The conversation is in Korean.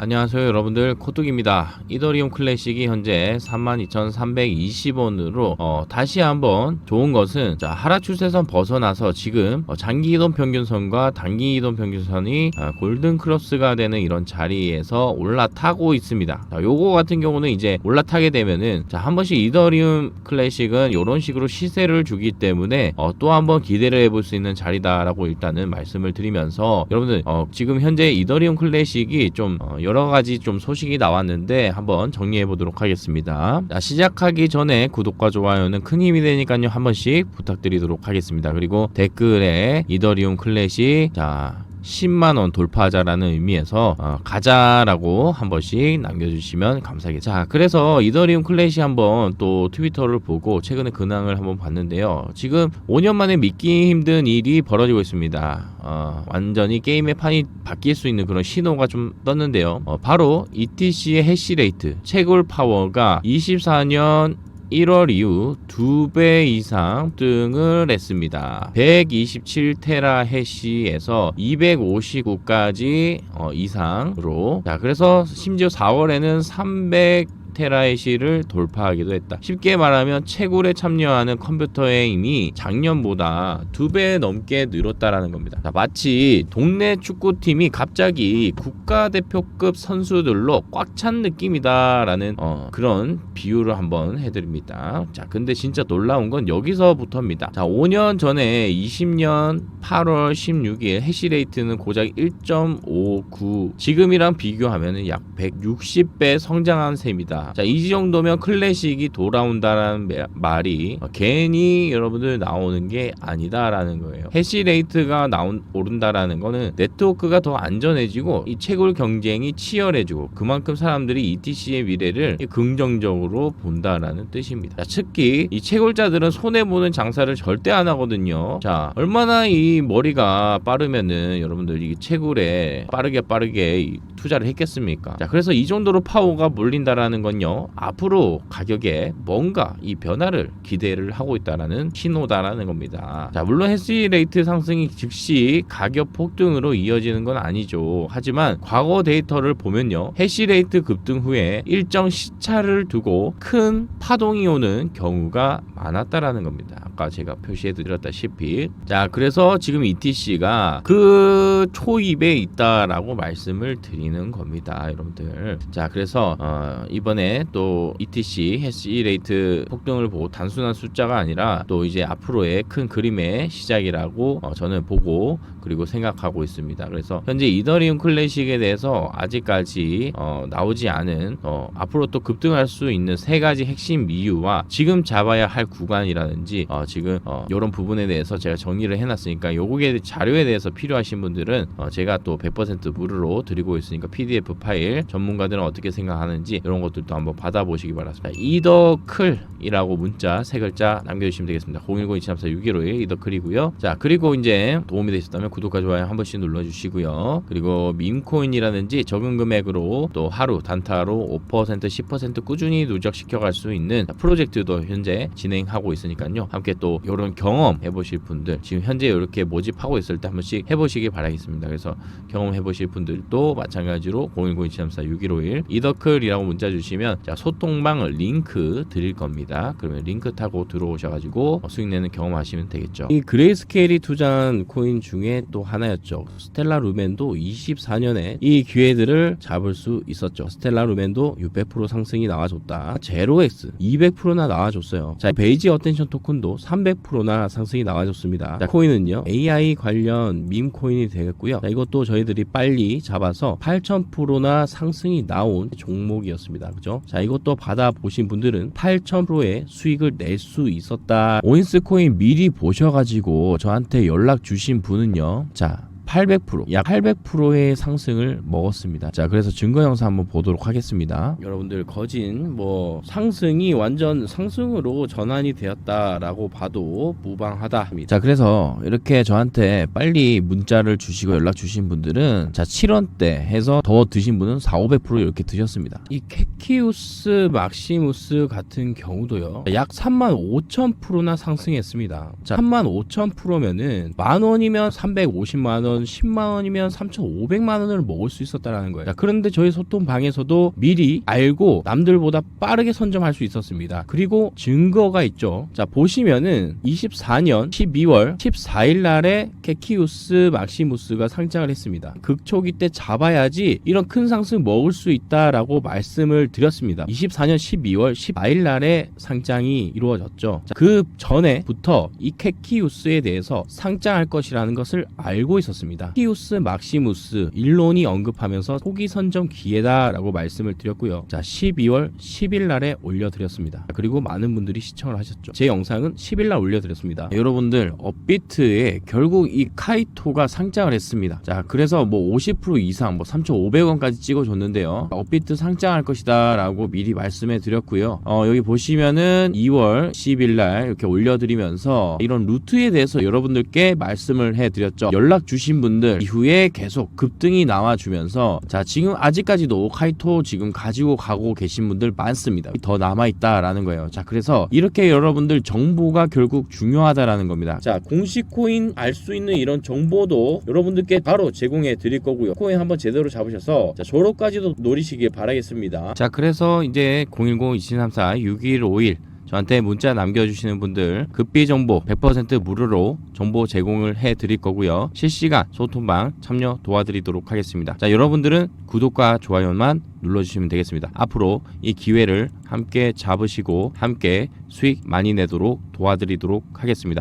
안녕하세요 여러분들. 코뚝입니다. 이더리움 클래식이 현재 32,320원으로 어, 다시 한번 좋은 것은 자 하락 추세선 벗어나서 지금 어, 장기 이동 평균선과 단기 이동 평균선이 아, 골든 크로스가 되는 이런 자리에서 올라타고 있습니다. 자 요거 같은 경우는 이제 올라타게 되면은 자 한 번씩 이더리움 클래식은 이런 식으로 시세를 주기 때문에 어, 또 한번 기대를 해볼 수 있는 자리다라고 일단은 말씀을 드리면서 여러분들 어, 지금 현재 이더리움 클래식이 좀 어, 여러 가지 좀 소식이 나왔는데 한번 정리해 보도록 하겠습니다. 자, 시작하기 전에 구독과 좋아요는 큰 힘이 되니까요 한 번씩 부탁드리도록 하겠습니다. 그리고 댓글에 이더리움 클래식 자 10만 원 돌파하자라는 의미에서 어, 가자라고 한 번씩 남겨주시면 감사하겠습니다. 자, 그래서 이더리움 클래시 한번 또 트위터를 보고 최근에 근황을 한번 봤는데요. 지금 5년 만에 믿기 힘든 일이 벌어지고 있습니다. 어, 완전히 게임의 판이 바뀔 수 있는 그런 신호가 좀 떴는데요. 어, 바로 ETC의 해시레이트, 채굴 파워가 24년 1월 이후 2배 이상 등을 했습니다. 127테라 해시에서 259까지 어, 이상으로 자 그래서 심지어 4월에는 300 테라해시를 돌파하기도 했다. 쉽게 말하면 채굴에 참여하는 컴퓨터의 힘이 작년보다 두 배 넘게 늘었다라는 겁니다. 자, 마치 동네 축구팀이 갑자기 국가대표급 선수들로 꽉 찬 느낌이다라는 어, 그런 비유를 한번 해드립니다. 자, 근데 진짜 놀라운 건 여기서부터입니다. 자, 5년 전에 20년 8월 16일 해시레이트는 고작 1.59 지금이랑 비교하면 약 160배 성장한 셈이다. 자, 이 정도면 클래식이 돌아온다라는 매- 말이 어, 괜히 여러분들 나오는 게 아니다라는 거예요. 해시 레이트가 나온 오른다라는 거는 네트워크가 더 안전해지고 이 채굴 경쟁이 치열해지고 그만큼 사람들이 ETC의 미래를 긍정적으로 본다라는 뜻입니다. 자, 특히 이 채굴자들은 손해 보는 장사를 절대 안 하거든요. 자, 얼마나 이 머리가 빠르면은 여러분들 이 채굴에 빠르게 빠르게 이 투자를 했겠습니까? 자, 그래서 이 정도로 파워가 몰린다라는 건 요. 앞으로 가격에 뭔가 이 변화를 기대를 하고 있다라는 신호다라는 겁니다. 자, 물론 해시레이트 상승이 즉시 가격 폭등으로 이어지는 건 아니죠. 하지만 과거 데이터를 보면요. 해시 레이트 급등 후에 일정 시차를 두고 큰 파동이 오는 경우가 많았다라는 겁니다. 아까 제가 표시해 드렸다시피 자, 그래서 지금 ETC가 그 초입에 있다라고 말씀을 드리는 겁니다, 여러분들. 자, 그래서 어, 이번에 또 ETC 해시 레이트 폭등을 보고 단순한 숫자가 아니라 또 이제 앞으로의 큰 그림의 시작이라고 어, 저는 보고 그리고 생각하고 있습니다. 그래서 현재 이더리움 클래식에 대해서 아직까지 어, 나오지 않은 어, 앞으로 또 급등할 수 있는 세 가지 핵심 이유와 지금 잡아야 할 구간이라든지 어, 지금 어, 이런 부분에 대해서 제가 정리를 해놨으니까 요거에 자료에 대해서 필요하신 분들은 어, 제가 또 100% 무료로 드리고 있으니까 PDF 파일 전문가들은 어떻게 생각하는지 이런 것들 도 한번 받아보시기 바랍니다. 이더클이라고 문자 세 글자 남겨주시면 되겠습니다. 010-234-6151 이더클이고요. 자 그리고 이제 도움이 되셨다면 구독과 좋아요 한 번씩 눌러주시고요. 그리고 밈코인이라든지 적은 금액으로 또 하루 단타로 5% 10% 꾸준히 누적시켜 갈 수 있는 프로젝트도 현재 진행하고 있으니까요. 함께 또 이런 경험 해보실 분들 지금 현재 이렇게 모집하고 있을 때 한 번씩 해보시기 바라겠습니다. 그래서 경험해보실 분들도 마찬가지로 010-234-6151 이더클이라고 문자 주시면 자 소통방을 링크 드릴 겁니다. 그러면 링크 타고 들어오셔가지고 수익 내는 경험하시면 되겠죠. 이 그레이스케일이 투자한 코인 중에 또 하나였죠. 스텔라 루멘도 24년에 이 기회들을 잡을 수 있었죠. 스텔라 루멘도 600% 상승이 나와줬다. 제로엑스 200%나 나와줬어요. 자 베이지 어텐션 토큰도 300%나 상승이 나와줬습니다. 자 코인은요 AI 관련 밈 코인이 되겠고요. 자, 이것도 저희들이 빨리 잡아서 8,000%나 상승이 나온 종목이었습니다. 그죠? 자 이것도 받아 보신 분들은 8,000%의 수익을 낼 수 있었다. 오인스 코인 미리 보셔가지고 저한테 연락 주신 분은요. 자 800%, 약 800%의 상승을 먹었습니다. 자, 그래서 증거 영상 한번 보도록 하겠습니다. 여러분들 거진 뭐 상승이 완전 상승으로 전환이 되었다라고 봐도 무방하다. 자, 그래서 이렇게 저한테 빨리 문자를 주시고 연락 주신 분들은 자, 7원대 해서 더 드신 분은 4, 500% 이렇게 드셨습니다. 이 캐키우스 막시무스 같은 경우도요. 약 3만 5천 프로나 상승했습니다. 자, 3만 5천 프로면은 만 원이면 350만 원, 10만 원이면 3,500만 원을 먹을 수 있었다라는 거예요. 자, 그런데 저희 소통 방에서도 미리 알고 남들보다 빠르게 선점할 수 있었습니다. 그리고 증거가 있죠. 자, 보시면은 24년 12월 14일 날에 캐키우스 막시무스가 상장을 했습니다. 극초기 때 잡아야지 이런 큰 상승 먹을 수 있다라고 말씀을 드렸습니다. 24년 12월 14일 날에 상장이 이루어졌죠. 자, 그 전에부터 이 캐키우스에 대해서 상장할 것이라는 것을 알고 있었습니다. 캐키우스 막시무스 일론이 언급하면서 초기 선점 기회다라고 말씀을 드렸고요. 자, 12월 10일 날에 올려드렸습니다. 그리고 많은 분들이 시청을 하셨죠. 제 영상은 10일 날 올려드렸습니다. 여러분들 업비트에 결국 이 카이토가 상장을 했습니다. 자, 그래서 뭐 50% 이상 뭐 3,500원까지 찍어줬는데요. 업비트 상장할 것이다라고 미리 말씀해 드렸고요. 어, 여기 보시면은 2월 10일 날 이렇게 올려드리면서 이런 루트에 대해서 여러분들께 말씀을 해 드렸죠. 연락 주신 분들 이후에 계속 급등이 나와주면서 자 지금 아직까지도 카이토 지금 가지고 가고 계신 분들 많습니다. 더 남아있다라는 거예요. 자 그래서 이렇게 여러분들 정보가 결국 중요하다라는 겁니다. 자 공식 코인 알 수 있는 이런 정보도 여러분들께 바로 제공해 드릴 거고요. 코인 한번 제대로 잡으셔서 자 졸업까지도 노리시길 바라겠습니다. 자 그래서 이제 010-2734-6151 저한테 문자 남겨주시는 분들 급비 정보 100% 무료로 정보 제공을 해 드릴 거고요. 실시간 소통방 참여 도와드리도록 하겠습니다. 자, 여러분들은 구독과 좋아요만 눌러주시면 되겠습니다. 앞으로 이 기회를 함께 잡으시고 함께 수익 많이 내도록 도와드리도록 하겠습니다.